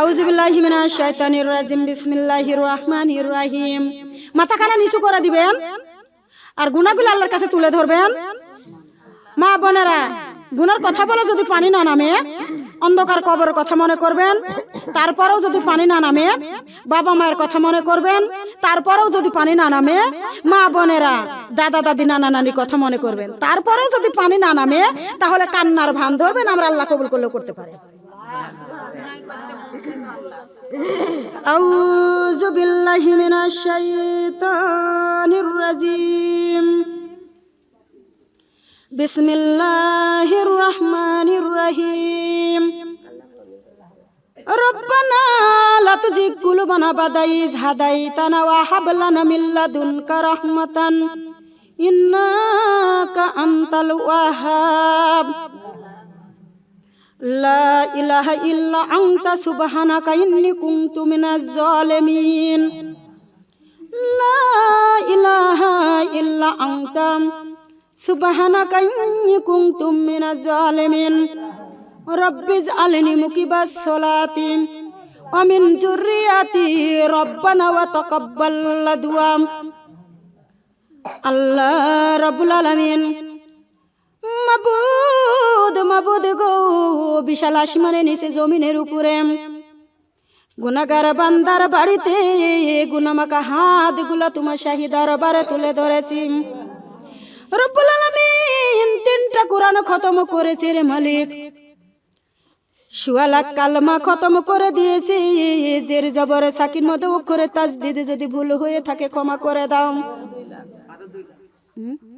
আউযু বিল্লাহি মিনাশ শাইতানির রাজিম, বিসমিল্লাহির রহমানির রহিম। মাথা খানা নিচু করে দিবেন আর গুনাহগুলো আল্লাহর কাছে তুলে ধরবেন। মা বোনেরা, গুনার কথা বলে যদি পানি না নামে, অন্ধকার কবরের কথা মনে করবেন, তারপরেও যদি পানি না নামে, বাবা মায়ের কথা মনে করবেন, তারপরেও যদি পানি না নামে, মা বোনেরা, দাদা, দাদি, নানা, নানির কথা মনে করবেন। তারপরেও যদি পানি না নামে, তাহলে কান্নার ভান ধরবেন, আমরা আল্লাহ কবুল করলেও করতে পারি। أعوذ بالله من الشيطان الرجيم بسم الله الرحمن الرحيم ربنا لا تزغ قلوبنا بعد إذ هديتنا وهب لنا من لدنك رحمة إنك أنت الوهاب لا إله إلا أنت سبحانك إني كنت من الظالمين لا إله إلا أنت سبحانك إني كنت من الظالمين رب اجعلني مقيم الصلاة ومن ذريتي ربنا وتقبل دعاء আল্লাহ রবুল আলমিন মাবুদ মাবুদ গো বিশাল আসমানে নিচে জমিনের উপরে। গুনাগার বান্দার বাড়িতে গুনামাকা হাতগুলা তোমার শাহী দরবারে তুলে ধরেছি। তিনটা করেছে রে সুয়ালা কালমা করে জবরে অক্ষরে তাজদিদে যদি ভুল হয়ে থাকে ক্ষমা করে দাও। হুম?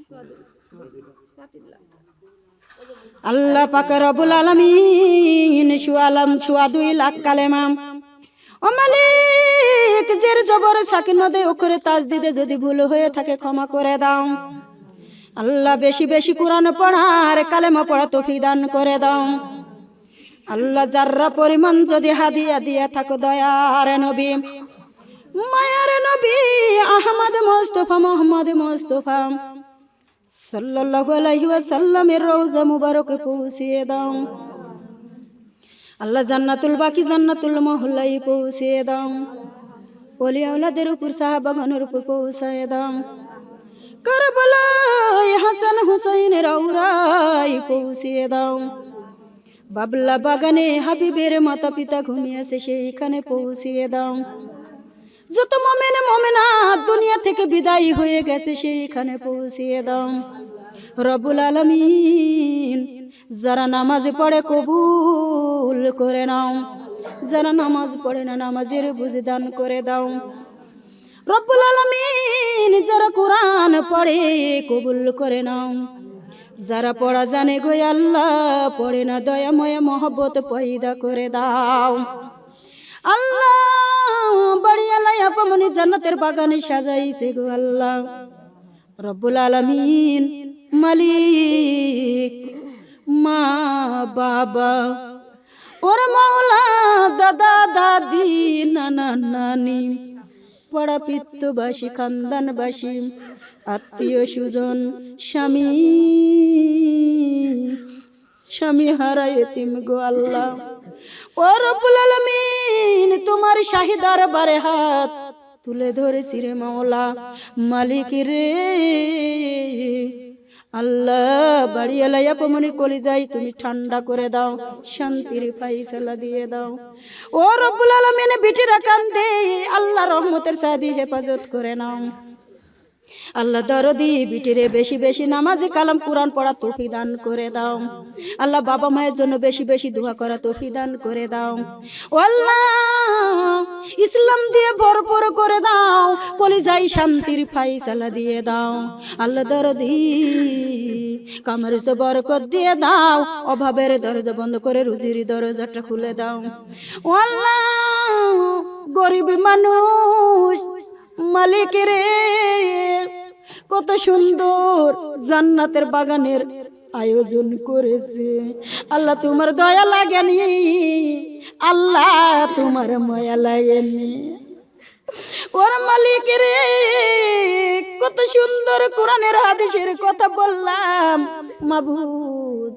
আল্লাহ পাক রবুল আলামিন সুয়ালাম সুয়া দুই লাখ কালেমা। ও মালিক, জের জবর সাকির মধ্যে অক্ষরে তাজদিদে যদি ভুল হয়ে থাকে ক্ষমা করে দাও। আল্লাহ বেশি বেশি কোরআন পড়ার কালেমা পড়া তৌফিক দান করে দাও। আল্লাহ যার্রা পরিমাণ যদি হাদিয়া দিয়া থাকো দয়ার নবী। মায়ার নবী আহমদ মোস্তফা, মোহাম্মদ মোস্তফা। সাল্লাল্লাহু আলাইহি ওয়াসাল্লামের রওজা মুবারকে পৌঁছিয়ে দাও। আল্লাহ জান্নাতুল বাকি জান্নাতুল মহল্লাই পৌঁছিয়ে দাও। ওলি আওলাদের উপর সাহাবাগানের উপর পৌঁছায় দাও। কারবালায় হাসান হুসাইনের আউরাই পৌঁছিয়ে দাও। বাবলা বাগানে হাবিবের মাতা পিতা ঘুমিয়েছে সেইখানে পৌঁছিয়ে দাও। যত মমেন মমেনা দুনিয়া থেকে বিদায় হয়ে গেছে, সেইখানে পৌঁছিয়ে দাও। রবুল আলমিন, যারা নামাজ পড়ে কবুল করে নাও। যারা নামাজ পড়ে না, নামাজের বুঝে দান করে দাও। রব্বুল আলমিন, যারা কোরআন পড়ে কবুল করে নাও। যারা পড়া জানে গো আল্লাহ, পড়ে না দয়াময় মহব্বত পয়দা করে দাও। আল্লাহ বাড়ি আলাই আপামনি জান্নাতের বাগানে সাজাইছে গো আল্লাহ। রব্বুল আলামিন, মালিক, মা, বাবা, ওর মাওলা, দাদা, দাদি, নানা, নানি পড়া পিত্তবাসী খানদানবাসী, আত্মীয় সুজন স্বামী স্বামী হারা এতিম গো আল্লাহ। ও রব্বুল আলামিন তোমার শাহিদার বারে হাত তুলে ধরেছি রে মাওলা। মালিক রে, আল্লাহ বাড়ি এলাই আপমনির কলি যাই তুমি ঠান্ডা করে দাও, শান্তির ফাইসালা দিয়ে দাও। ও রব্বুল আলমিনে, বিটিরা কান্দে আল্লাহ রহমতের সাদি হেফাজত করে নাও। আল্লাহ দরদি বিটিরে বেশি বেশি নামাজে কালাম কোরআন পড়া তৌফি দান করে দাও। আল্লাহ বাবা মায়ের জন্য বেশি বেশি দোয়া করা তৌফি দান করে দাও। ইসলাম দিয়ে ভরপুর করে দাও। কলিজাই শান্তির ফাইসালা দিয়ে দাও। আল্লাহ দরদি কামার তো বরকত দিয়ে দাও। অভাবের দরজা বন্ধ করে রুজির দরজাটা খুলে দাও। আল্লাহ গরিব মানুষ মালিক রে কত সুন্দর জান্নাতের বাগানের আয়োজন করেছে। আল্লাহ তোমার দয়া লাগেনি, আল্লাহ তোমার মায়া লাগেনি। ওর মালিক রে কত সুন্দর কোরআনের হাদিসের কথা বললাম, মাবুদ।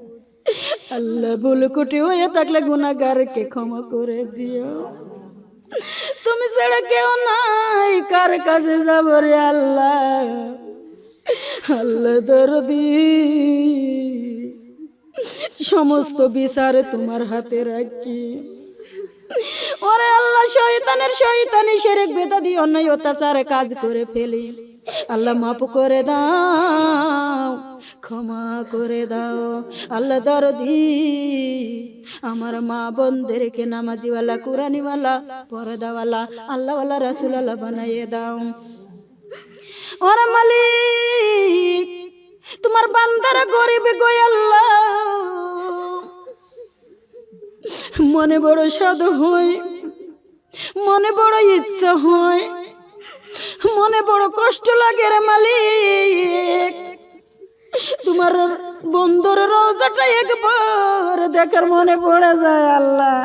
আল্লাহ ভুল কুটি হয়ে থাকলে গুনাগারকে ক্ষমা করে দিও। তুমি ছাড়া কেউ নাই, কার কাছে যাব রে আল্লাহ? আল্লাহ দরদি। সমস্ত বিচার তোমার হাতে রাখি। ওরে আল্লাহ, শয়তানের শয়তানি সেরেক দিয়ে অন্যায় অত্যাচারে কাজ করে ফেলি। আল্লাহ মাফ করে দাও, ক্ষমা করে দাও। আল্লাহ দরদি, আমার মা বোনদেরকে নামাজিওয়ালা কুরানিওয়ালা পরদাওয়ালা, আল্লাহওয়ালা রাসুল আল্লাহ বানাইয়ে দাও। ওরে মালিক, তোমার বান্দারা গরিব আল্লাহ। মনে বড় সাদ হয়, মনে বড় ইচ্ছা হয়। মনে বড় কষ্ট লাগে রে মালিক। তোমার বন্ধুর রোজাটা একবার দেখার মনে পড়ে যায় আল্লাহ।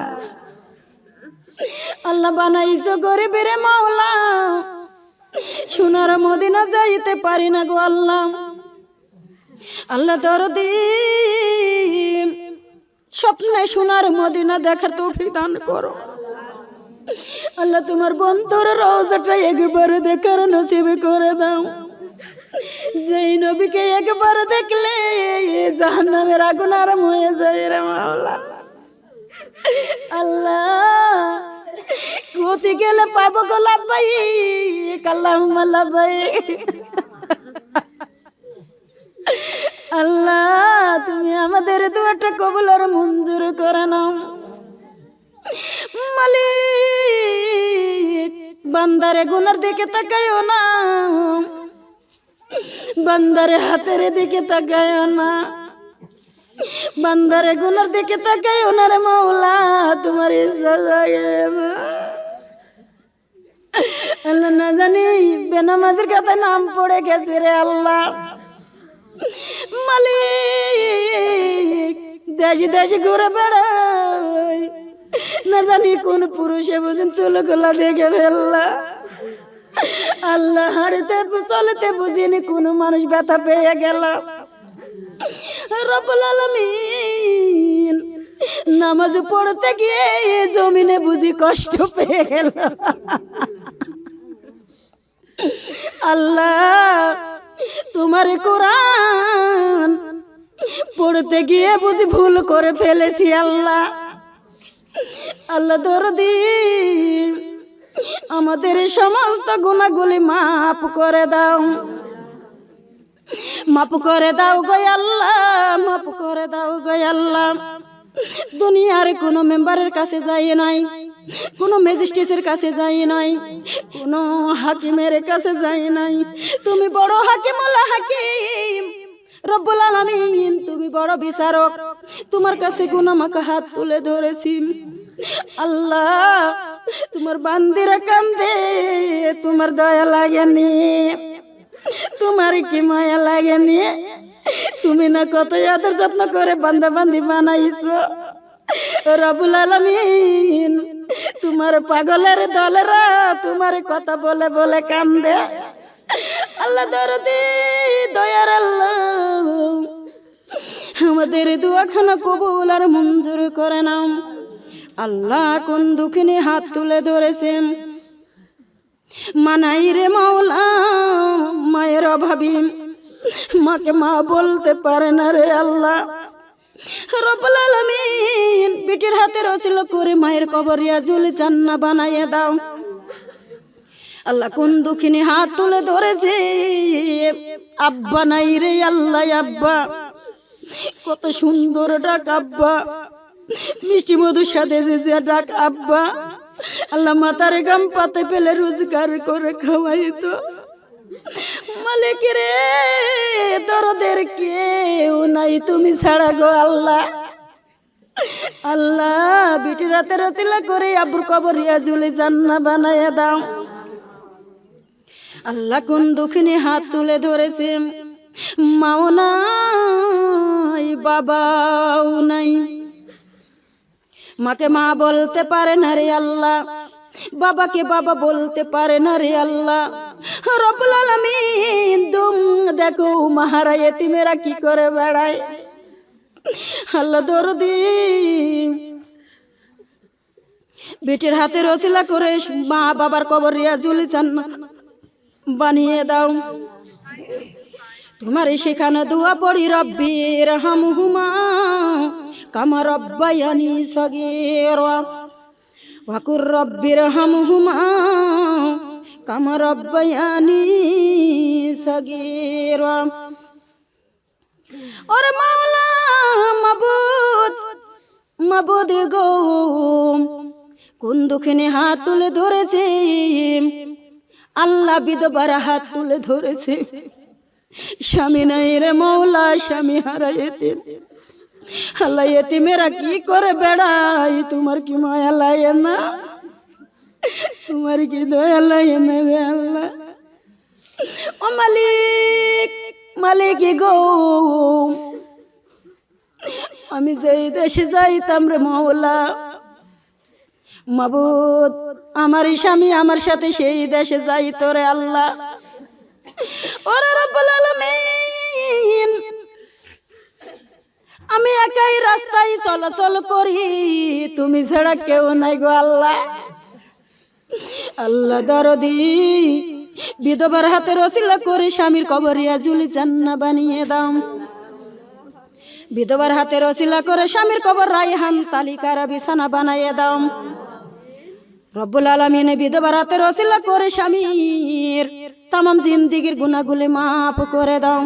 আল্লাহ বানাইছো গরিবের মাওলা। সোনার মদিনা যাইতে পারি না গো আল্লাহ। আল্লাহ দরদি, স্বপ্নে সোনার মদিনা দেখার তৌফিক দান করো। আল্লাহ তোমার বন্ধুর রোজাটা একবার দেখার নসিব করে দাও। যেই নবীকে একবার দেখলে জাহান নামের আগুন আরাম হয়ে যায় রে মাওলা। আল্লাহ কোথি গেলে পাবো গো লাভবাই কাল্লাহ লাভবাই আল্লাহ, তুমি আমাদের দুয়াটা কবুল আর মঞ্জুর করে নাও। মালিক, বান্দারে গুনার দিকে তাকাইও না। বান্দারে হাতের দিকে তাকাইও না। বান্দারে গুনার দিকে তাকাইও না রে মাওলা, তোমার আল্লাহ না জানি, বেনামাজের কথায় নাম পড়ে গেছে রে আল্লাহ। মালিক, দেশে দেশে ঘুরে বেড়াই। না জানি কোন পুরুষে বুঝেন চুলো গোলা দেখে ফেললা আল্লাহ। হাড়িতে চলেতে বুঝিনি কোনো মানুষ ব্যথা পেয়ে গেল। নামাজ পড়তে গিয়ে জমিনে বুঝি কষ্ট পেয়ে গেল। আল্লাহ, তোমার কোরআন পড়তে গিয়ে বুঝি ভুল করে ফেলেছি আল্লাহ। আল্লাহ দরদি, আমাদের সমস্ত গুণাগুলি মাপ করে দাও। মাফ করে দাও গো আল্লাহ, মাফ করে দাও গো আল্লাহ। দুনিয়ার কোনো মেম্বারের কাছে যাই নাই, কোনো ম্যাজিস্ট্রেটের কাছে যাই নাই, কোনো হাকিমের কাছে যাই নাই। তুমি বড় হাকিম আল্লাহ হাকিম, রব্বুল আলামিন, তুমি বড় বিচারক। তোমার কাছে গুনামাকে হাত তুলে ধরেছি। আল্লাহ, তোমার বান্দিরা কান্দে, তোমার দয়া লাগেনি। তোমার কি মায়া লাগেনি? তুমি না কত আদর যত্ন করে বান্দা বান্দি বানাইছো। রবুল আলমিন, তোমার পাগলের দলেরা তোমার কথা বলে বলে কান্দে। আল্লাহ দরদি, দয়ার আল্লাহ। আমাদের দুয়াখানা কবুল আর মঞ্জুর করে নাও। আল্লাহ কোন দুঃখিনী হাত তুলে ধরেছেন। মানাই রে মাওলা, মায়ের অভাবী। মাকে মা বলতে পারে না রে আল্লাহ। রব্বুল আলামিন বিটির হাতে রছিল করে মায়ের কবরিয়া জুলি চান্না বানাইয়ে দাও। আল্লাহ কোন দুঃখিনী হাত তুলে ধরেছে। আব্বা নাই রে আল্লাহ, আব্বা। কত সুন্দর ডাক আব্বা। মিষ্টি মধুর সাথে ডাক আব্বা। আল্লাহ মাথার গাম পাতে পেলে রোজগার করে খাওয়াইতো। মালিক রে তোরদের কেউ নাই, তুমি ছাড়া গো আল্লাহ। আল্লাহ, বিটি রাতে রচিলা করে আবুর কবর রিয়াজুলি জান্না বানাইয়া দাও। আল্লাহ কোন দুঃখিনী হাত তুলে ধরেছে? মাও নাই, বাবাও নাই। মাকে মা বলতে পারে না রে আল্লাহ, বাবাকে বাবা বলতে পারে না রে আল্লাহ। রব্বুল আলামিন দুম, দেখো মাহারা এতিমেরা কি করে বেড়ায়। আল্লাহ দরদি। বেটির হাতে রসিলা করে মা বাবার কবর রিয়াজুল বানিয়ে দাও। তোমার সেখানে দোয়া পড়ি রব্বির হামহুমা, কামা রব্বায়ানি সগীর। ওয়াকুর রব্বির হামহুমা, কামা রব্বায়ানি সগীর। ওরে মাওলা মাবুদ মাবুদ গো, কোন দুঃখিনী হাত তুলে ধরেছে? আল্লাহ বিধবার হাত তুলে ধরেছে। স্বামী নাই রে মৌলা, স্বামী হারাইতে আল্লাহ এতিমেরা কি করে বেড়াই তোমার কি মায়া লাগে না? তোমার কি দয়া লাগে না রে আল্লাহ? ও মালিক মালিক গো। আমি যেই দেশে যাইতাম রে মৌলা, মাবুদ, আমার স্বামী আমার সাথে সেই দেশে যাই তোরে আল্লাহ। আমি একাই রাস্তায় চলাচল করি, তুমি ছাড়া কেউ নাই গো আল্লাহ। আল্লাহ দরদি, বিধবার হাতে রসিলা করে, স্বামীর কবরিয়া জুলি জান্না বানিয়ে দাও। বিধবার হাতে রসিলা করে স্বামীর কবর রায়হান তালিকার বিছানা বানাইয়ে দাও। রব্বুল আলমিনে বিধবার হাতে রসিলা করে স্বামীর তামাম জিন্দিগির গুনাগুলি মাফ করে দাও।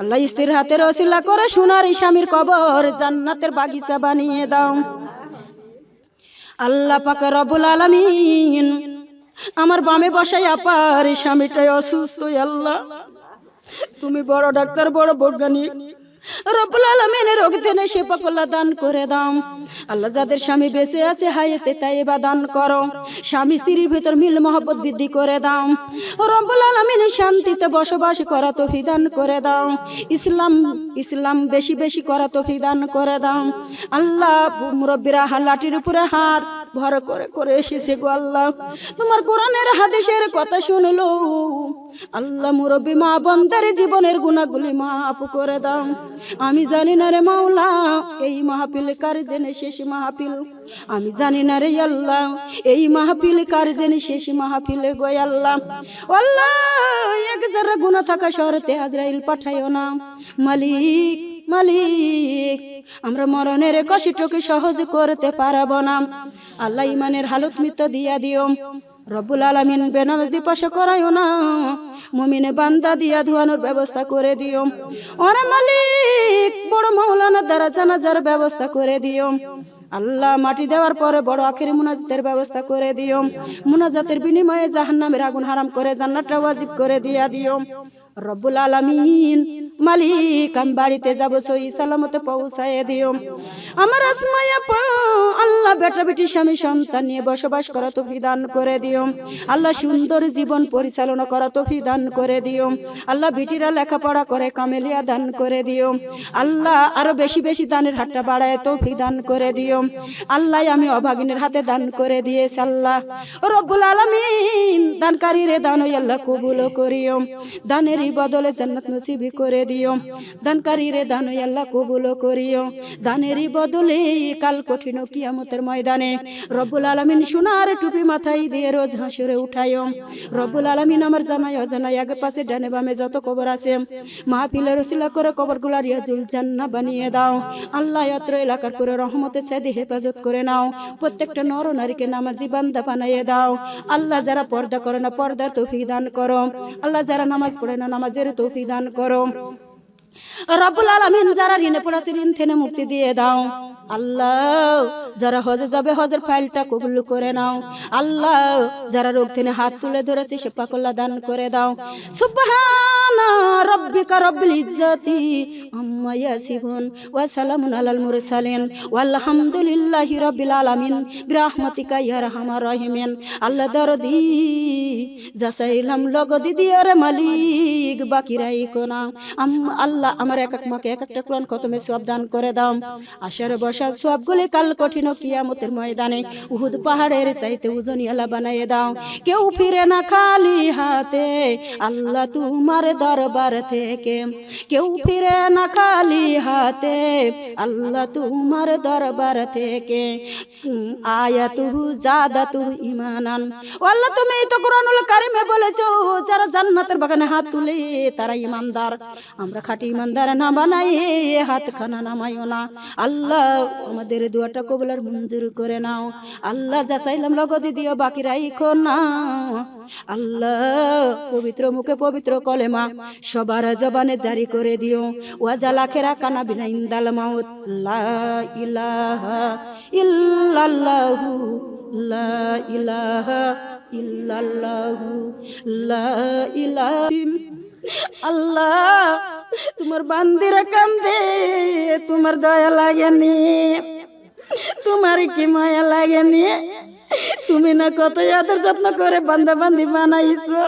আল্লাহ স্ত্রীর হাতে রসিল্লা করে সোনার স্বামীর কবর জান্নাতের বাগিচা বানিয়ে দাও। আল্লাহ পাক রবুল আলমিন আমার বামে বসাই আপার স্বামীটাই অসুস্থ আল্লাহ। তুমি বড় ডাক্তার, বড় বৈজ্ঞানিক। রব্বুল আলামিনের রোগ দিনে দান করে দাও। আল্লাহ যাদের স্বামী বেঁচে আছে, হায়াতে তাই বা দান করো। স্বামী স্ত্রীর ভিতর মিল মহব্বত বৃদ্ধি করে দাও। রব্বুল আলামিন শান্তিতে বসবাস করা তো দান করে দাও। ইসলাম ইসলাম বেশি বেশি করা তো দান করে দাও। আল্লাহ মুরব্বীরা হাল্লাটির উপরে হাত ভর করে করে এসেছে গো আল্লাহ। তোমার কোরআনের হাদিসের কথা শুনলো। আল্লাহ মুরব্বী মা বন্দার জীবনের গুণাগুলি মাফ করে দাও। আমি জানি না রে মাওলা, এই মাহফিল কার জেনে শেষ মাহফিল? আমি জানি না রে আল্লাহ, এই মাহফিল কার জেনে শেষ মাহফিল গো আল্লাহ? আল্লাহ, এক যারা গুণা থাকা শহরতে হাজরাইল পাঠাইও না। মালিক মালিক, আমরা মরণের কষ্টকে সহজ করতে পারব না। আল্লাহ ইমানের হালত মৃত্যু দিয়া দিও। রব্বুল আলমিন বেনামাজ দিপাশ করাইও না। মুমিনে বান্দা দিয়া ধোয়ানোর ব্যবস্থা করে দিও। ওরা মালিক, বড় মৌলানা দ্বারা জানাজার ব্যবস্থা করে দিও। আল্লাহ মাটি দেওয়ার পরে বড় আখের মুনাজাতের ব্যবস্থা করে দিও। মুনাজাতের বিনিময়ে জাহান্নামের আগুন হারাম করে জান্নাতটা ওয়াজিব করে দিয়া দিও। রব্বুল আলামিন মালিক, আমি বাড়িতে যাব সই সালামতে পৌঁছায় দিও। আমার আসমায়া পা, আল্লাহ বেটা বেটি স্বামী সন্তান নিয়ে বসবাস করা তো বিধান করে দিও। আল্লাহ সুন্দর জীবন পরিচালনা করা তো বিধান করে দিও। আল্লাহ বেটিরা লেখাপড়া করে, কামেলিয়া দান করে দিও। আল্লাহ আরও বেশি বেশি দানের হাতটা বাড়ায় তো দান করে দিও। আল্লাহ আমি অভাগিনের হাতে দান করে দিয়েছি আল্লাহ। রব্বুল আলামিন দানকারী রে দান আল্লাহ কবুল করিও। দানের বদলে জান্নাত নসিবি করে দিও। দানকারী রে দান আল্লাহ কবুল করিও। দানেরই বদলে কাল কঠিন কিয়ামতের ময়দানে। রব্বুল আলামিন সোনার টুপি মাথায় দিয়ে রোজ হাসরে উঠায়ও রব্বুল আলামিন আমার জামাই অজানাই আগে পাশে ডানে বামে যত কবর আছে, মাহফিলের রসিলা করে কবরগুলা রিয়াজুল জান্না বানিয়ে দাও। আল্লাহ অত্র এলাকার পুরো রহমতে সেদি হেফাজত করে নাও। প্রত্যেকটা নর নারীকে নামাজি বান্দা বানাইয়ে দাও। আল্লাহ যারা পর্দা করে না, পর্দার তৌফিক দান করো। আল্লাহ যারা নামাজ পড়ে না, নামাজের তৌফিক দান করো। রব্বুল আলামিন যারা ঋণে পড়াছে ঋণ থেকে মুক্তি দিয়ে দাও। আল্লাহ, যারা হজে যাবে, হজের ফাইলটা কবুল করে নাও। আল্লাহ, যারা রোগ থেকে হাত তুলে ধরেছে, সে পাকল্লা দান করে দাও। সুবহানা রব্বিকা রব্বিল ইজ্জাতি আম্মা ইয়াসিফুন ওয়া সালামুন আলাল মুরসালিন। ওয়ালহামদুলিল্লাহি রাব্বিল আলামিন, বিরহমাতিকা ইয়া রাহিমিন। আল্লাহ দরদি যাচাইলাম লগদি দিয়ে রে মালিক বাকি রাইকো না আল্লাহ আল্লাহ আমার এক এক মাকে এক একটা কোরআন খতমে সব দান করে দাও। আশার বসার সবগুলি কাল কঠিন কিয়ামতের ময়দানে উহুদ পাহাড়ের চাইতে উজনিয়ালা বানাইয়ে দাও। কেউ ফিরে না খালি হাতে আল্লাহ তোমার দরবার থেকে। কেউ ফিরে না খালি হাতে আল্লাহ তোমার দরবার থেকে। উম, আয়াতুহু জাদাতুহু ইমানান আল্লাহ তুমি তো কোরআনুল কারিমে বলেছ যারা জান্নাতের বাগানে হাত তুলে তারা ইমানদার আমরা খাঁটি ইমানদার না বানাই হাত খানা নামাইও না। আল্লাহ আমাদের দুয়াটা কবলার মঞ্জুর করে নাও। আল্লাহ যা চাইলাম লগদি দিও, বাকি রাইখো না। আল্লাহ পবিত্র মুখে পবিত্র কলেমা সবার জবানে জারি করে দিও। ওয়াজা লাখেরা কানা বিনা ইন্দাল মাউত। লা ইলাহা ইল্লাল্লাহু, লা ইলাহা ইল্লাল্লাহু, লা ইলাহা আল্লাহ, তোমার বান্দিরা কান্দে, তোমার দয়া লাগেনি। তোমার কি মায়া লাগেনি? তুমি না কত আদর যত্ন করে বান্দা বান্দি বানাইছো।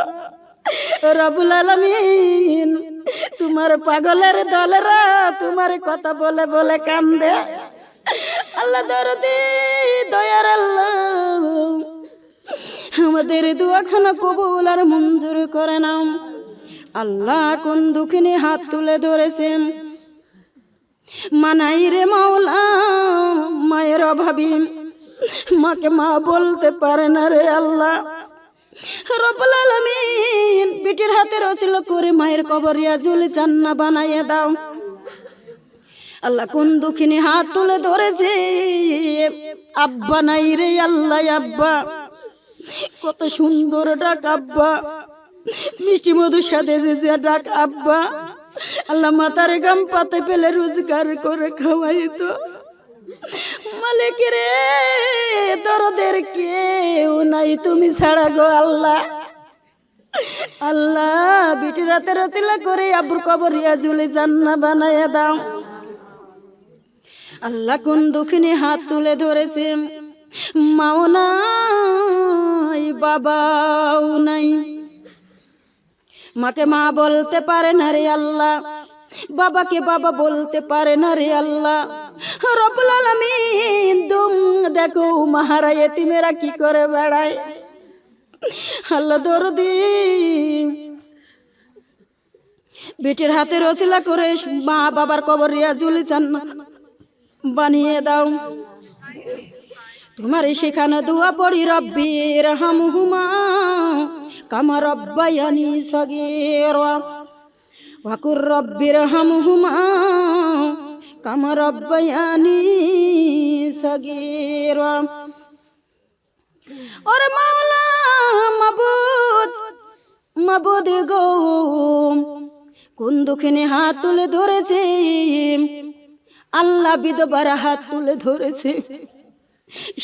রবুল আলমিন, তোমার পাগলের দলেরা তোমার কথা বলে বলে কান্দে। আল্লাহ দরদি, দয়ার আল্লাহ, আমাদের দুয়াখানা কবুল আর মঞ্জুর করে নাও। আল্লাহ কোন দুঃখিনী হাত তুলে ধরেছেন? মানাই রে মাওলা, মায়ের অভাবী। মাকে মা বলতে পারে না রে আল্লাহ। রব্বুল আলামিন বিটির হাতে রছিল করে মায়ের কবরিয়া জুলি জান্না বানাইয়ে দাও। আল্লাহ কোন দুঃখিনী হাত তুলে ধরেছে? আব্বা নাই রে আল্লাহ, আব্বা। কত সুন্দর ডাক, আব্বা। মিষ্টি মধুর সাথে ডাক আব্বা। আল্লাহ মাথার গাম পাতে পেলে রোজগার করে খাওয়াই তো রে দরদের কেউ নাই, তুমি ছাড়া গো আল্লাহ। আল্লাহ, বিটি রাতে রচিলা করে আব্বুর কবর রিয়াজুলি জান্না বানাইয়া দাও। আল্লাহ কোন দুঃখিনী হাত তুলে ধরেছে। মাও নাই, বাবাও নাই। মাকে মা বলতে পারে না রে আল্লাহ। বাবাকে বাবা বলতে পারে না রে আল্লাহ। রব্বুল আলামিন, দুম, দেখো, মাহারা এতিমেরা কি করে বেড়ায়। আল্লাহ দরদি। বেটির হাতে রসিলা করে মা বাবার কবর রিয়াজুলি চান বানিয়ে দাও। তোমার সেখানে দোয়া পড়ি রব্বির হামহুমা কামা রব্বায়ানি সগীর। ওয়াকুর রব্বির হামহুমা কামা রব্বায়ানি সগীর। ওরে মাওলা মাবুদ গো, কোন দুঃখিনী হাত তুলে ধরেছে? আল্লাহ বিধবার হাত তুলে ধরেছে।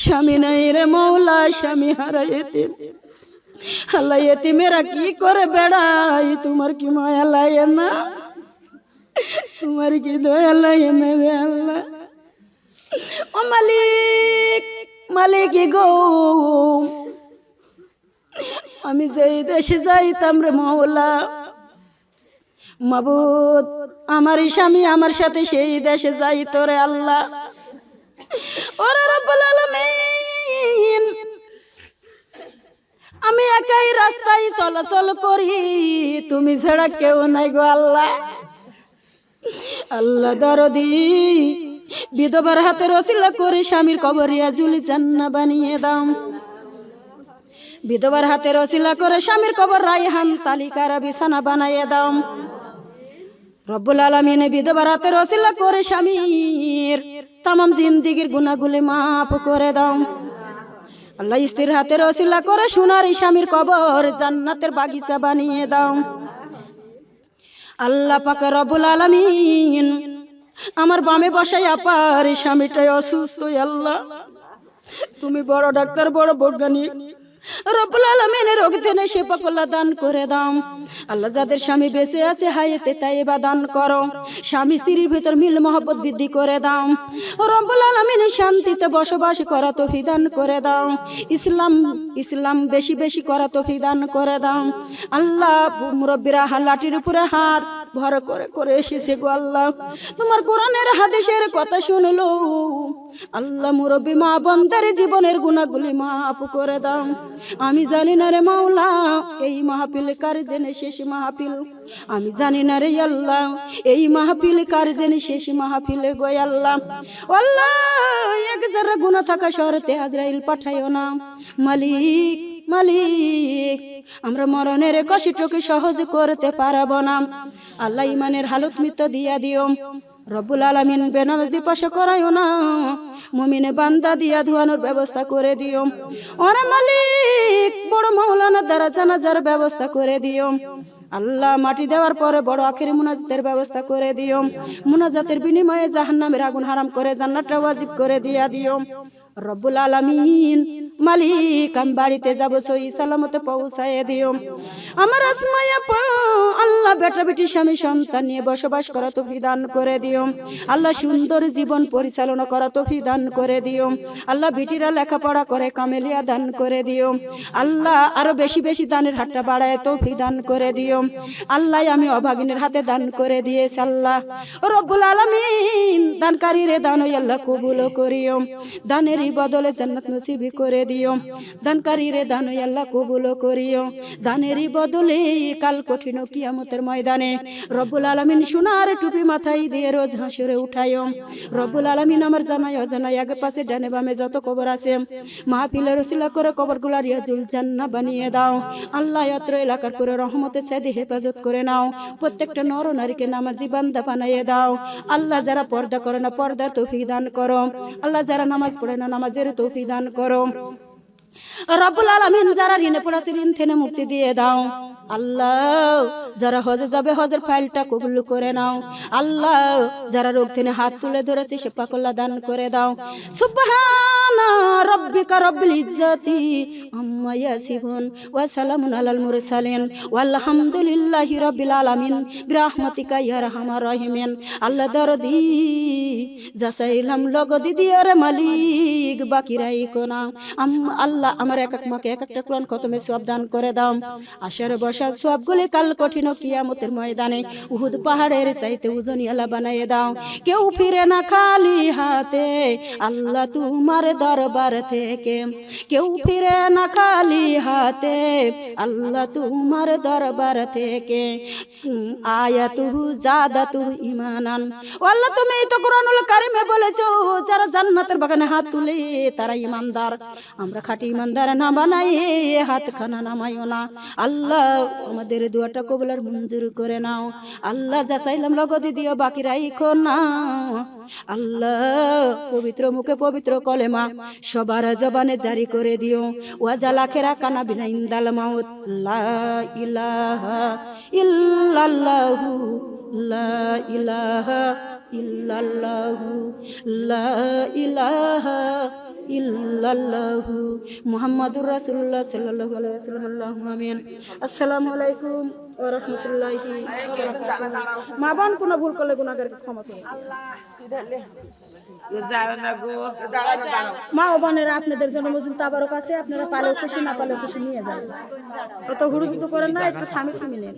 স্বামী নাই রে মৌলা স্বামী হারাই এতিম আল্লাহ এতিমেরা কি করে বেড়াই তোমার কি মায়া লাগে না? তোমার কি দয়া লাগে না রে আল্লাহ? ও মালিক মালিক গো। আমি যেই দেশে যাইতাম রে মৌলা মাবুদ, আমার স্বামী আমার সাথে সেই দেশে যাই তোরে আল্লাহ। ওরে রব্বুল আলামিন আমি একাই রাস্তায় চলাচল করি। তুমি ছাড়া কেউ নাই গো আল্লাহ। আল্লাহ দরদি, বিধবার হাতে রসিলা করে, স্বামীর কবরিয়া জুলি জান্না বানিয়ে দাও। বিধবার হাতে রসিলা করে, স্বামীর কবর রাইহান তালিকার বিছানা বানাইয়ে দাও। রব্বুল আলমিনে বিধবার হাতে রসিলা করে, স্বামীর তামাম জিন্দিগির গুনাগুলি মাফ করে দাও। আল্লাহ স্ত্রীর হাতে রসিল্লা করে সোনার স্বামীর কবর জান্নাতের বাগিচা বানিয়ে দাও। আল্লাহ পাকে রবুল আলমিন আমার বামে বসাই আপার স্বামীটাই অসুস্থ আল্লাহ। তুমি বড় ডাক্তার, বড় বৈজ্ঞানিক। রব্বুল দান করে দাও। আল্লাহ যাদের স্বামী বেঁচে আছে বা দান করো। স্বামী স্ত্রীর ভিতর মিল মহব্বত বৃদ্ধি করে দাও। রব্বুল আলমিনের শান্তিতে বসবাস করা তো দান করে দাও। ইসলাম ইসলাম বেশি বেশি করা তো দান করে দাও। আল্লাহ মুরব্বীরা হাল্লাটির উপরে হাত ভর করে করে এসেছে গো আল্লাহ। তোমার কোরআনের হাদিসের কথা শুনলো। আল্লাহ মুরব্বী, মা বন্দার জীবনের গুণাগুলি মাফ করে দাও। আমি জানি না রে মাওলা, এই মাহফিল কার জেনে শেষ মাহফিল? আমি জানি না রে আল্লাহ, এই মাহফিল কার জেনে শেষ মাহফিলে গো আল্লাহ? আল্লাহ, এক যারা গুণা থাকা শহরতে হাজরাইল পাঠাইও না। মালিক মালিক, আমরা মরণের কষ্টকে সহজ করতে পারব না। আল্লাহ ইমানের হালত মৃত দিয়া দিও। রব্বুল আলমিন বেনামাজ দিপাশ করাইও না। মুমিনে বান্দা দিয়া ধোয়ানোর ব্যবস্থা করে দিও। ওরে মালিক, বড় মৌলানার দ্বারা জানাজার ব্যবস্থা করে দিও। আল্লাহ মাটি দেওয়ার পরে বড় আখের মুনাজাতের ব্যবস্থা করে দিও। মুনাজাতের বিনিময়ে জাহান্নামের আগুন হারাম করে জান্নাতটা ওয়াজিব করে দিয়া দিও। রব্বুল আলামিন মালিক, আমি বাড়িতে যাব সই সালামতে পৌঁছায় দিও। আমার আল্লাহ বেটা বেটি স্বামী সন্তান নিয়ে বসবাস করা তো বিধান করে দিও। আল্লাহ সুন্দর জীবন পরিচালনা করা তো বিধান করে দিও। আল্লাহ বেটিরা লেখাপড়া করে, কামেলিয়া দান করে দিও। আল্লাহ আরও বেশি বেশি দানের হাতটা বাড়ায় তো দান করে দিও। আল্লাহ আমি অভাগিনের হাতে দান করে দিয়েছি, আল্লাহ। রব্বুল আলামিন দানকারী রে দান আল্লাহ কবুল করিও। দানের বদলে জান্নাত নসিবি করে দিও। দানকারী রে দান আল্লাহ কবুল করিও। দানেরই বদলে কাল কঠিন কিয়ামতের ময়দানে রব্বুল আলামিন সোনার টুপি মাথায় দিয়ে রোজ হাসুরে উঠাইও। রব্বুল আলামিন আমার জানাই অজানাই আগে পাশে ডানে বামে যত কবর আছে মাহফিলের রসিলা করে কবরগুলা রিয়াজুল জান্না বানিয়ে দাও। আল্লাহ অত্র এলাকার পুরো রহমতের সাথে হেফাজত করে নাও। প্রত্যেকটা নর নারীকে নামাজি বান্দা বানাইয়ে দাও। আল্লাহ যারা পর্দা করে না, পর্দার তৌফিক দান করো। আল্লাহ যারা নামাজ পড়ে না নামাজের তৌফিক দান করো। রব্বুল আলামিন যারা ঋণে পড়াছে ঋণ থেকে মুক্তি দিয়ে দাও। আল্লাহ, যারা হজে যাবে, হজের ফাইলটা কবুল করে নাও। আল্লাহ, যারা রোগ থেকে হাত তুলে ধরেছে, সে পাকল্লা দান করে দাও। সুবহানা রাব্বিকা রব্বিল ইজ্জাতি আম্মা ওয়া সালামুন আলাল মুরসালিন। রাব্বিল আলামিন, বিরহমাতিকা রাহিমিন। আল্লাহ দরদি যাচাইলাম লগদি দিয়ে রে মালিক বাকি রাইকো না আম- আল্লাহ আমার এক এক মাকে এক একটা কোরআন খতমে সব দান করে দাও। আশার বসা সবগুলি কাল কঠিন কিয়ামতের ময়দানে উহুদ পাহাড়ের চাইতে উজনি আলা বানাইয়ে দাও। কেউ ফিরে না খালি হাতে আল্লাহ তোমার দরবার থেকে। কেউ ফিরে না খালি হাতে আল্লাহ তোমার দরবার থেকে। উম, আয়াতুহু জাদাতুহু ইমানান আল্লাহ তুমি তো কোরআনুল কারিমে বলেছ যারা জান্নাতের বাগানে হাত তুলে তারা ইমানদার আমরা খাঁটি ইমানদার না বানাই হাত খানা নামাইও না। আল্লাহ, আমাদের দুয়াটা কবলার মঞ্জুর করে নাও। আল্লাহ যা চাইলাম লগদি দিও, বাকি রাইখো না। আল্লাহ, পবিত্র মুখে পবিত্র কলেমা সবার জবানে জারি করে দিও। ওয়াজা লাখেরা কানা বিনা ইন্দাল মাউত। লা ইলাহা ইল্লাল্লাহু, লা ইলাহা লা ইলাহা ইল্লাল্লাহু মুহাম্মাদুর রাসূলুল্লাহ সাল্লাল্লাহু আলাইহি ওয়াসাল্লাম, আমিন। আসসালামু আলাইকুম ওয়া রাহমাতুল্লাহি ওয়া বারাকাতুহু। মা বোন, কোনো ভুল করলে গুনাহগারকে ক্ষমা করুন। মা ও বোনেরা, আপনাদের জন্য মজুল তাবারক আছে, আপনারা পালেও খুশি, না পালেও খুশি নিয়ে যান। অত হুড়ুজুতু করেন না, একটু থামি থামি নেন।